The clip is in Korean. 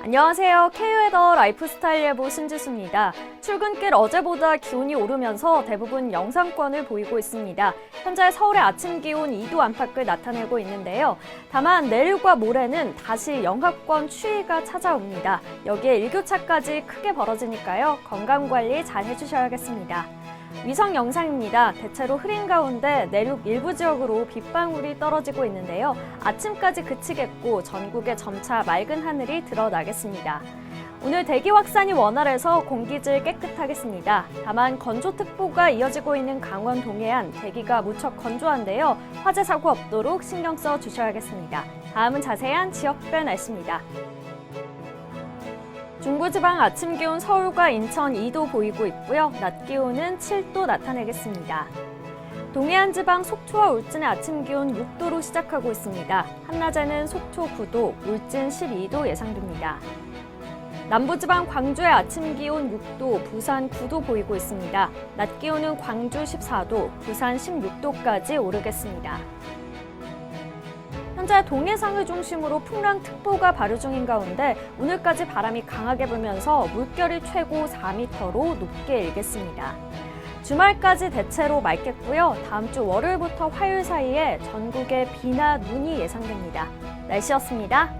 안녕하세요. K웨더 라이프스타일 예보 신지수입니다. 출근길 어제보다 기온이 오르면서 대부분 영상권을 보이고 있습니다. 현재 서울의 아침 기온 2도 안팎을 나타내고 있는데요. 다만 내일과 모레는 다시 영하권 추위가 찾아옵니다. 여기에 일교차까지 크게 벌어지니까요. 건강 관리 잘 해주셔야겠습니다. 위성 영상입니다. 대체로 흐린 가운데 내륙 일부 지역으로 빗방울이 떨어지고 있는데요. 아침까지 그치겠고 전국에 점차 맑은 하늘이 드러나겠습니다. 오늘 대기 확산이 원활해서 공기질 깨끗하겠습니다. 다만 건조특보가 이어지고 있는 강원 동해안 대기가 무척 건조한데요. 화재 사고 없도록 신경 써 주셔야겠습니다. 다음은 자세한 지역별 날씨입니다. 중부지방 아침 기온 서울과 인천 2도 보이고 있고요. 낮 기온은 7도 나타내겠습니다. 동해안 지방 속초와 울진의 아침 기온 6도로 시작하고 있습니다. 한낮에는 속초 9도, 울진 12도 예상됩니다. 남부지방 광주의 아침 기온 6도, 부산 9도 보이고 있습니다. 낮 기온은 광주 14도, 부산 16도까지 오르겠습니다. 현재 동해상을 중심으로 풍랑특보가 발효 중인 가운데 오늘까지 바람이 강하게 불면서 물결이 최고 4m로 높게 일겠습니다. 주말까지 대체로 맑겠고요. 다음 주 월요일부터 화요일 사이에 전국에 비나 눈이 예상됩니다. 날씨였습니다.